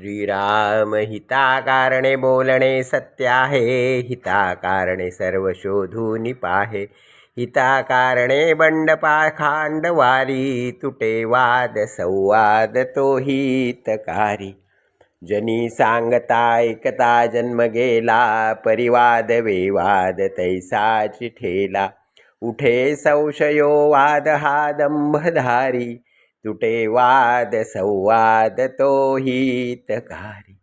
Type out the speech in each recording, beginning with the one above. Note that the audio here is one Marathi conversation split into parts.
श्रीराम हिताकारणे बोलणे सत्य आहे. हिताकारणे सर्व शोधून पाहे हिताकारणे बंड पाखांडवारी तुटे वाद संवाद तो हितकारी. जनी सांगता ऐकता जन्म गेला परिवाद वेवाद तैसाची ठेला. उठे संशयो वाद हा दंभधारी. तुटे वाद संवाद तो हितकारी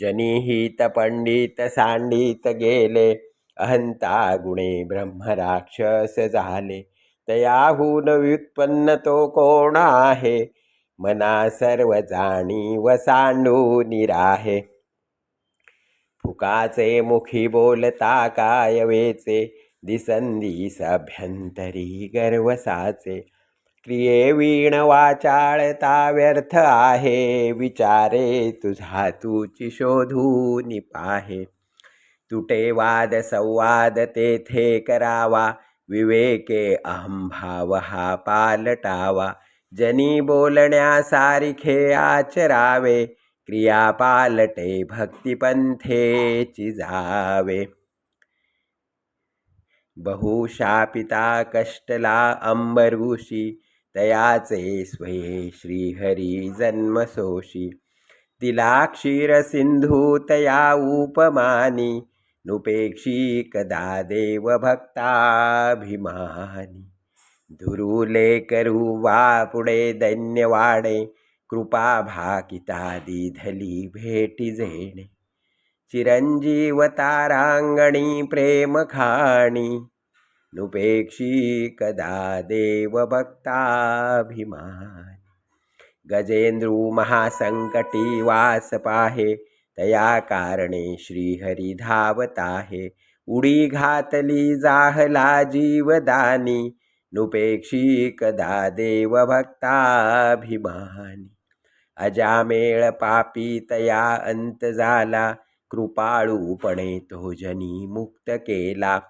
जनी हित पंडित सांडित गेले अहंता गुणे ब्रह्मराक्षस झाले. तयाहून व्युत्पन्न तो कोण आहे? मना सर्व जाणी व सांडू निराहे फुकाचे मुखी बोलता कायवेचे दिसंदी सभ्यंतरी गर्वसाचे. क्रिये वीण वाचाळता व्यर्थ आहे. विचारे तुझा तूची शोधून पाहे तुटे वाद संवाद तेथे करावा. विवेके अहंभाव हा पालटावा. जनी बोलण्यासारखे आचरावे. क्रिया पालटे भक्तिपंथेची जावे बहुशापिता कष्टला अंबरुषी तयाचे स्वये श्रीहरी जन्मसोषी. तिला क्षीरसिंधू तया उपमानी नुपेक्षी कदा देव भक्ताभिमानी धुरुले करू वा पुढे दैन्यवाडे कृपा भाकिता धली भेटी जेणे. चिरंजीव तारांगणी प्रेम खाणी नुपेक्षी कदा देव भक्ताभिमान गजेंद्रू महासंकटी वास पाहे तया कारणे श्रीहरी धावत आहे उडी घातली जाहला जीवदानी नुपेक्षी कदा देव भक्ताभिमानी अजामेळ पापी तया अंत झाला कृपाळूपणे तो जनी मुक्त केला।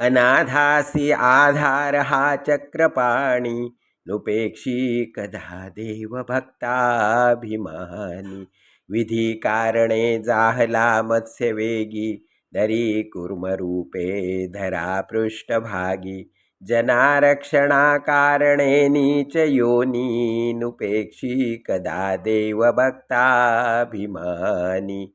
अनाधासी आधार हा चक्रपाणी नुपेक्षी कदा देव भक्ताभिमानी। विधी कारणे जाहला मत्स्यवेगी दरी कुर्मरूपे धरा पृष्ठभागी। जनारक्षणा कारणे नीच योनी नुपेक्षी कदा देव भक्ताभिमानी।